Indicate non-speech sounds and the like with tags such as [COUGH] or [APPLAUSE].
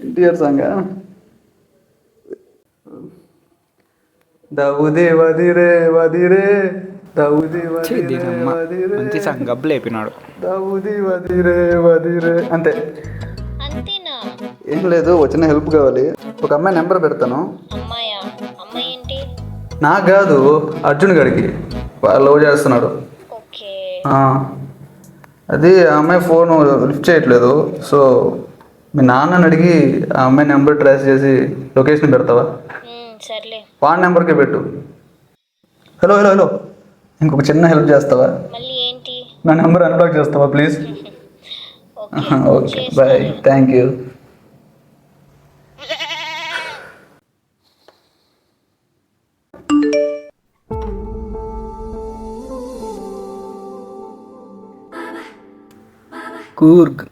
NTR song దౌదే వదిరే వదిరే మంచి song గబ్బు లేపినాడు. దౌది వదిరే వదిరే. అంతే. ఏం లేదు వచ్చిన హెల్ప్ కావాలి. ఒక అమ్మాయి నెంబర్ పెడతాను. అమ్మాయా? అమ్మాయి ఏంటి? నాకు కాదు అర్జున్ గడికి. లవ్ చేస్తున్నాడు. ఓకే. ఆ, అది ఆ అమ్మాయి ఫోన్ లిఫ్ట్ చేయట్లేదు సో మీ నాన్నని అడిగి ఆ అమ్మాయి నెంబర్ ట్రేస్ చేసి లొకేషన్ పెడతావా? ఉమ్, సర్లే. వాడి నెంబర్కే పెట్టు. Hello hello hello. ఇంకొక చిన్న హెల్ప్ చేస్తావా? మళ్ళీ ఏంటి? నా నెంబర్ అన్బ్లాక్ చేస్తావా please? [LAUGHS] Okay okay. Bye. Thank you. Coorg.